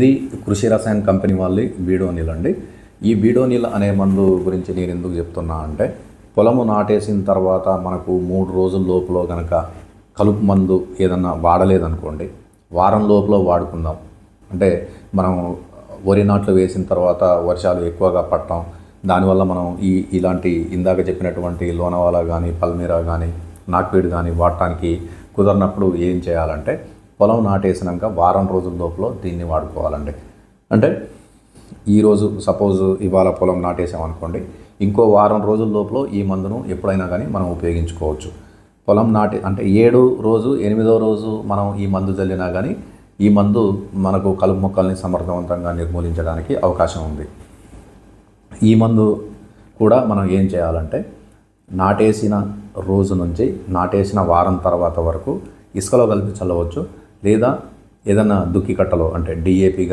ఇది కృషి రసాయన కంపెనీ వాళ్ళు బీడోనిల్ అండి. ఈ బీడోనిల్ అనే మందు గురించి నేను ఎందుకు చెప్తున్నా అంటే పొలము నాటేసిన తర్వాత మనకు మూడు రోజుల లోపల కనుక కలుపు మందు ఏదన్నా వాడలేదనుకోండి వారం లోపల వాడుకుందాం. అంటే మనం వరి నాట్లు వేసిన తర్వాత వర్షాలు ఎక్కువగా పట్టడం దానివల్ల మనం ఈ ఇలాంటి ఇందాక చెప్పినటువంటి లోనవాలా కానీ పల్మీరా కానీ నాక్వీడ్ కానీ వాడటానికి కుదరినప్పుడు ఏం చేయాలంటే పొలం నాటేసినాక వారం రోజుల లోపల దీన్ని వాడుకోవాలండి. అంటే ఈరోజు సపోజ్ ఇవాళ పొలం నాటేసామనుకోండి ఇంకో వారం రోజుల లోపల ఈ మందును ఎప్పుడైనా కానీ మనం ఉపయోగించుకోవచ్చు. పొలం నాటి అంటే ఏడు రోజు ఎనిమిదో రోజు మనం ఈ మందు చల్లినా కానీ ఈ మందు మనకు కలుపు మొక్కల్ని సమర్థవంతంగా నిర్మూలించడానికి అవకాశం ఉంది. ఈ మందు కూడా మనం ఏం చేయాలంటే నాటేసిన రోజు నుంచి నాటేసిన వారం తర్వాత వరకు ఇసుకలో కలిపి చల్లవచ్చు. లేదా ఏదైనా దుక్కి కట్టలో అంటే డిఏపి